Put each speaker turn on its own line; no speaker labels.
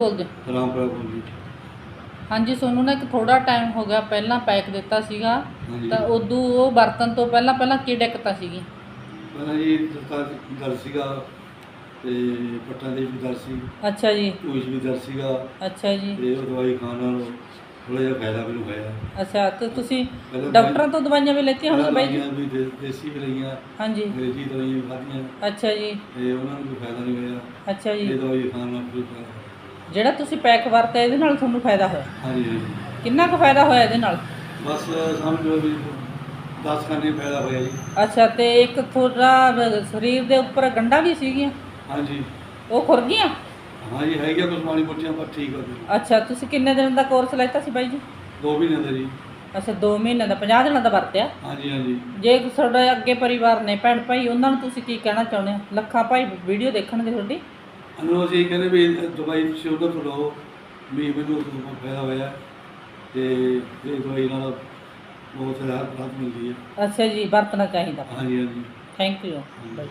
ਬੋਲਦੇ
ਰਾਮਪੁਰਾ ਬੋਲੀ
ਹਾਂਜੀ ਸੋਨੂੰ ਨੇ ਇੱਕ ਥੋੜਾ ਟਾਈਮ ਹੋ ਗਿਆ ਪਹਿਲਾਂ ਪੈਕ ਦਿੱਤਾ ਸੀਗਾ।
ਹਾਂਜੀ।
ਤਾਂ ਉਦੋਂ ਉਹ ਵਰਤਨ ਤੋਂ ਪਹਿਲਾਂ ਪਹਿਲਾਂ ਕੀ ਦਿੱਕਤਾਂ ਸੀਗੀ?
ਪਹਿਲਾਂ ਜੀ ਦਸਤਾਰ ਦਰ ਸੀਗਾ ਤੇ ਪੱਟਾਂ ਦੇ ਵੀ ਦਰ ਸੀ।
ਅੱਛਾ ਜੀ।
ਟੂਸ਼ ਵੀ ਦਰ ਸੀਗਾ।
ਅੱਛਾ ਜੀ।
ਤੇ ਉਹ ਦਵਾਈ ਖਾਣ ਨਾਲ ਥੋੜਾ ਜਿਹਾ ਫਾਇਦਾ ਮੈਨੂੰ ਹੋਇਆ।
ਅੱਛਾ ਤੇ ਤੁਸੀਂ
ਪਹਿਲਾਂ
ਡਾਕਟਰਾਂ ਤੋਂ ਦਵਾਈਆਂ ਵੀ ਲੈਤੀਆਂ ਹੋਣਗੀਆਂ ਬਾਈ ਜੀ?
ਦਵਾਈਆਂ ਵੀ ਦੇ- ਦੇਸੀ ਵੀ ਲਈਆਂ।
ਹਾਂਜੀ।
ਅੰਗਰੇਜ਼ੀ ਦਵਾਈਆਂ ਵੀ ਖਾਧੀਆਂ।
ਅੱਛਾ ਜੀ।
ਤੇ ਉਹਨਾਂ ਨੂੰ ਵੀ ਫਾਇਦਾ ਨਹੀਂ ਹੋਇਆ।
ਅੱਛਾ
ਇਹ
ਜੀ
ਦਵਾਈ ਖਾਣ ਨਾਲ ਕੋਈ ਫਾਇਦਾ ਹੋਇਆ।
ਜਿਹੜਾ ਤੁਸੀਂ ਪੈਕ ਵਰਤਿਆ ਇਹਦੇ ਨਾਲ ਤੁਹਾਨੂੰ ਫਾਇਦਾ ਹੋਇਆ?
ਹਾਂਜੀ।
ਕਿੰਨਾ ਕੁ ਫਾਇਦਾ ਹੋਇਆ ਇਹਦੇ ਨਾਲ?
ਬਸ ਸਮਝੋ ਵੀ 10 ਖਾਨੇ ਫਾਇਦਾ ਹੋਇਆ ਜੀ।
ਅੱਛਾ ਤੇ ਇੱਕ ਤੁਹਾਡਾ ਸਰੀਰ ਦੇ ਉੱਪਰ ਗੰਢਾਂ ਵੀ ਸੀਗੀਆਂ?
ਹਾਂਜੀ।
ਉਹ ਖੁਰ ਗਈਆਂ?
ਹਾਂਜੀ ਹੈਗਾ ਕੁਝ ਮਾੜੀ ਮੋਟੀਆਂ ਪਰ ਠੀਕ ਹੋ ਗਈ
ਅੱਛਾ ਤੁਸੀਂ ਕਿੰਨੇ ਦਿਨ ਦਾ ਕੋਰਸ ਲੈਤਾ ਸੀ ਬਾਈ ਜੀ?
ਦੋ ਮਹੀਨੇ ਦਾ ਜੀ।
ਅੱਛਾ 2 ਮਹੀਨੇ ਦਾ 50 ਦਿਨਾਂ ਦਾ ਵਰਤਿਆ?
ਹਾਂਜੀ ਹਾਂਜੀ।
ਜੇ ਤੁਹਾਡੇ ਅੱਗੇ ਪਰਿਵਾਰ ਨੇ ਭੈਣ ਭਾਈ ਉਹਨਾਂ ਨੂੰ ਤੁਸੀਂ ਕੀ ਕਹਿਣਾ ਚਾਹੁੰਦੇ ਹੋ? ਲੱਖਾਂ ਭਾਈ ਵੀਡੀਓ ਦੇਖਣਗੇ ਤੁਹਾਡੀ।
ਅਨੂ ਅਸੀਂ ਕਹਿੰਦੇ ਵੀ ਦਵਾਈ ਸ਼ੁਗਰ ਤੋਂ ਲਓ। ਵੀ ਮੈਨੂੰ ਉਸ ਤੋਂ ਫਾਇਦਾ ਹੋਇਆ ਤੇ ਇਹ ਦਵਾਈ ਨਾਲ ਬਹੁਤ ਰਾਹਤ ਰਾਹਤ ਮਿਲਦੀ ਹੈ।
ਅੱਛਾ ਜੀ ਵਰਤਣਾ ਚਾਹੀਦਾ।
ਹਾਂਜੀ ਹਾਂਜੀ।
Thank you by